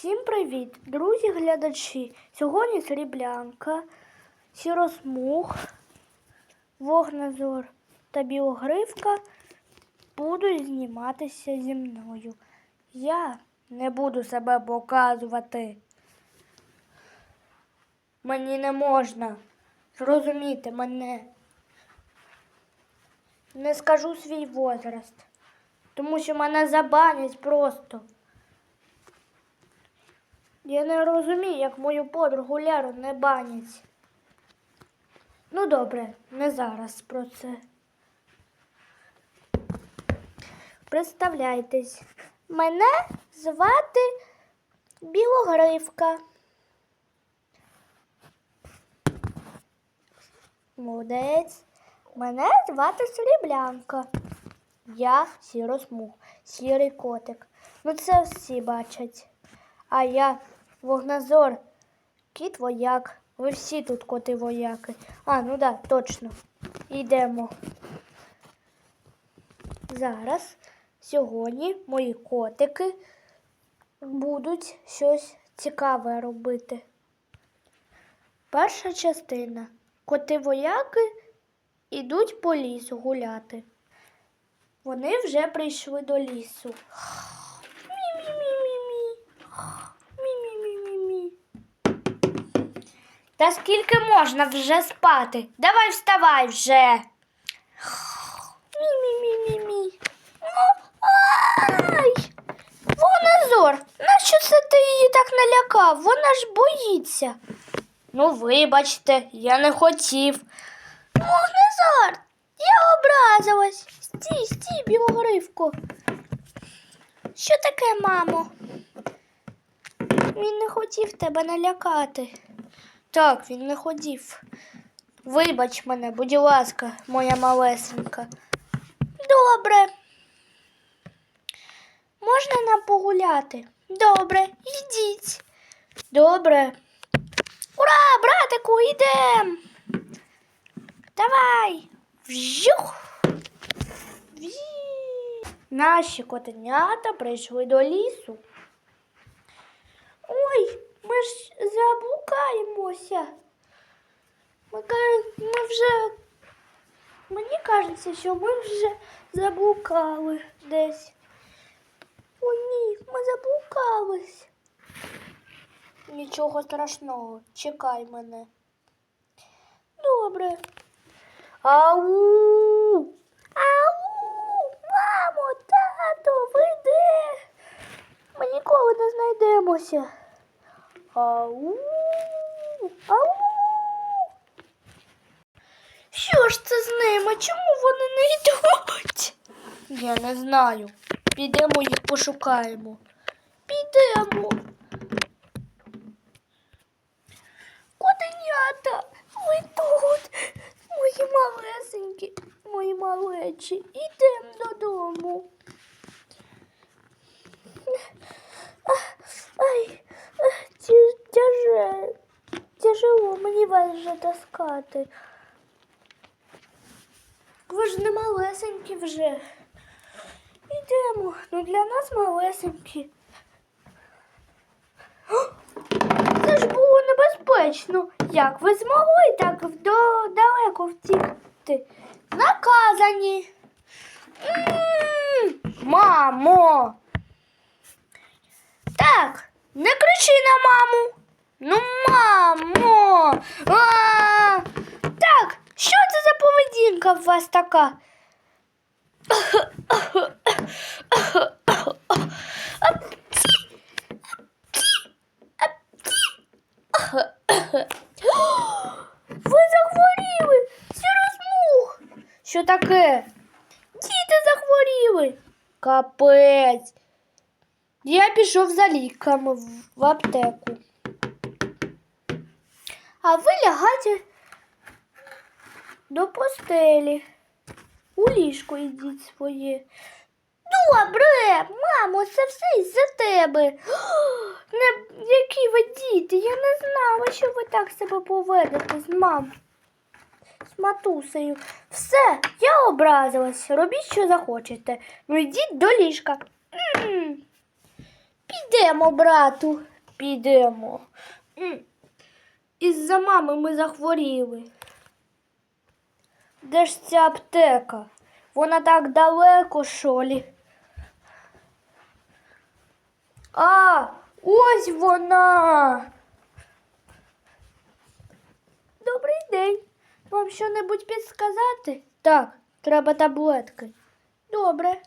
Всім привіт, друзі глядачі. Сьогодні Сріблянка, Сіросмуг, Вогнезор та Білогривка будуть зніматися зі мною. Я не буду себе показувати. Мені не можна зрозуміти мене. Не скажу свій возраст, тому що мене забанять просто. Я не розумію, як мою подругу Леру не банять. Ну добре, не зараз про це. Представляйтесь, мене звати Білогривка. Молодець. Мене звати Сріблянка. Я сіросмуг, сірий котик. Ну це всі бачать. А я вогнезор, кіт вояк. Ви всі тут коти вояки. А, ну да, точно. Йдемо. Зараз, сьогодні, мої котики будуть щось цікаве робити. Перша частина. Коти вояки ідуть по лісу гуляти. Вони вже прийшли до лісу. Мі-мі-мі-мі-мі. Та скільки можна вже спати? Давай вставай вже. Мі-мі-мі-мі-мі. Ну, ай! Воназор, нащо це ти її так налякав? Вона ж боїться. Ну, вибачте, я не хотів. Вогнезар, я образилась. Стій, стій, білогривко. Що таке, мамо? Він не хотів тебе налякати. Так, він не хотів. Вибач мене, будь ласка, моя малесенька. Добре. Можна нам погуляти? Добре, йдіть. Добре. Ура, братику, йдем. Давай. Вжух. Наші котенята прийшли до лісу. Ой, ми ж заблукаємося. Ми, ми вже. Мені кажеться, що ми вже заблукали десь. О, ні, ми заблукались. Нічого страшного, чекай мене. Добре. Ау! Ау! Мамо, тато, ви де? Ми ніколи не знайдемося. Ау! Що ж це з ними? Чому вони не йдуть? Я не знаю. Підемо їх пошукаємо. Підемо. Котенята, ви тут, мої малесенькі, мої малечі, ідемо додому. Ай, ті- тяже, тяжело мені вас вже таскати. Ви ж не малесенькі вже. Ідемо, ну для нас малесенькі. Це ж було небезпечно. Як ви змогли так далеко втікти? Наказані. Мамо. Так, не кричи на маму. Ну, мамо. Так, що це за поведінка в вас така? Ви захворіли! Сіросмуг! Що таке? Діти захворіли. Капець. Я пішов за ліками в аптеку. А ви лягайте до постелі. У ліжко йдіть своє. Добре, мамо, це все із-за тебе. Не, які ви діти, я не знала, що ви так себе поведете з мам. З матусею. Все, я образилась. Робіть, що захочете. Ну йдіть до ліжка. М. Підемо, брату, підемо. М. Із-за мами ми захворіли. Де ж ця аптека? Вона так далеко, шолі. А, ось вона. Добрий день. Вам що-небудь підсказати? Так, треба таблетки. Добре.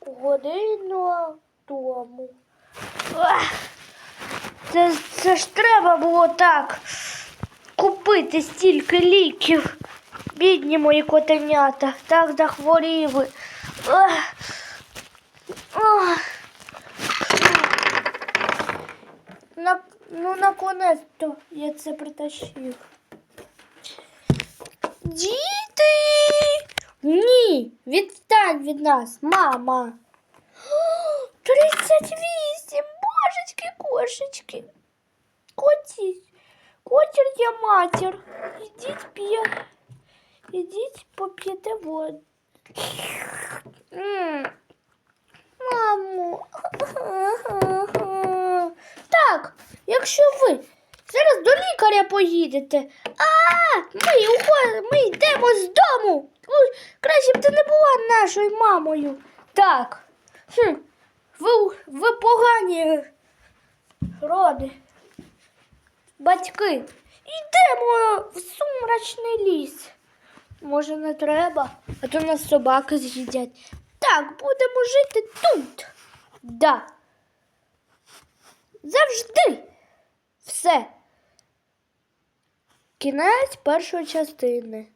Годину тому. Ах, Це, це ж треба було так купити стільки ліків. Бідні мої котенята, так захворіли. Ах. Ах. На, ну, наконець-то я це притащив. Діти! Ні, відстань від нас, мама. О, 38, божечки, кошечки. Коті, котір я матір. Ідіть п'є. Ідіть поп'єте воду. Мамо. Так, якщо ви зараз до лікаря поїдете. А, ми, ми йдемо з дому. Краще б ти не була нашою мамою. Так. Хм, ви, ви погані роди. Батьки, йдемо в сумрачний ліс. Може, не треба, а то нас собаки з'їдять. Так, будемо жити тут. Да. Завжди. Все. Кінець першої частини.